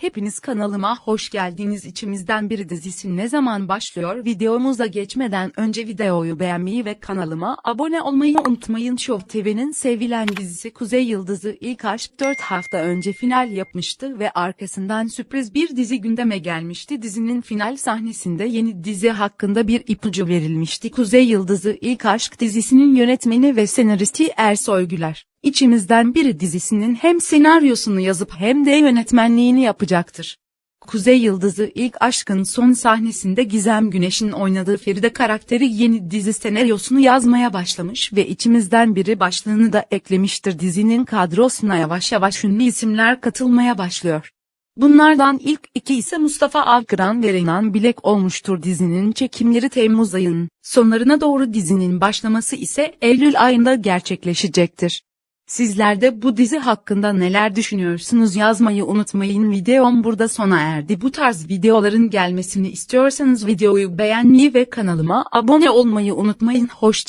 Hepiniz kanalıma hoş geldiniz. İçimizden biri dizisi ne zaman başlıyor? Videomuza geçmeden önce videoyu beğenmeyi ve kanalıma abone olmayı unutmayın. Show TV'nin sevilen dizisi Kuzey Yıldızı ilk aşk 4 hafta önce final yapmıştı ve arkasından sürpriz bir dizi gündeme gelmişti. Dizinin final sahnesinde yeni dizi hakkında bir ipucu verilmişti. Kuzey Yıldızı ilk aşk dizisinin yönetmeni ve senaristi Ersoy Güler. İçimizden biri dizisinin hem senaryosunu yazıp hem de yönetmenliğini yapacaktır. Kuzey Yıldızı ilk aşkın son sahnesinde Gizem Güneş'in oynadığı Feride karakteri yeni dizi senaryosunu yazmaya başlamış ve içimizden biri başlığını da eklemiştir. Dizinin kadrosuna yavaş yavaş ünlü isimler katılmaya başlıyor. Bunlardan ilk iki ise Mustafa Avkıran ve Renan Bilek olmuştur. Dizinin çekimleri Temmuz ayının sonlarına doğru dizinin başlaması ise Eylül ayında gerçekleşecektir. Sizler de bu dizi hakkında neler düşünüyorsunuz yazmayı unutmayın. Videom burada sona erdi. Bu tarz videoların gelmesini istiyorsanız videoyu beğenmeyi ve kanalıma abone olmayı unutmayın. Hoşça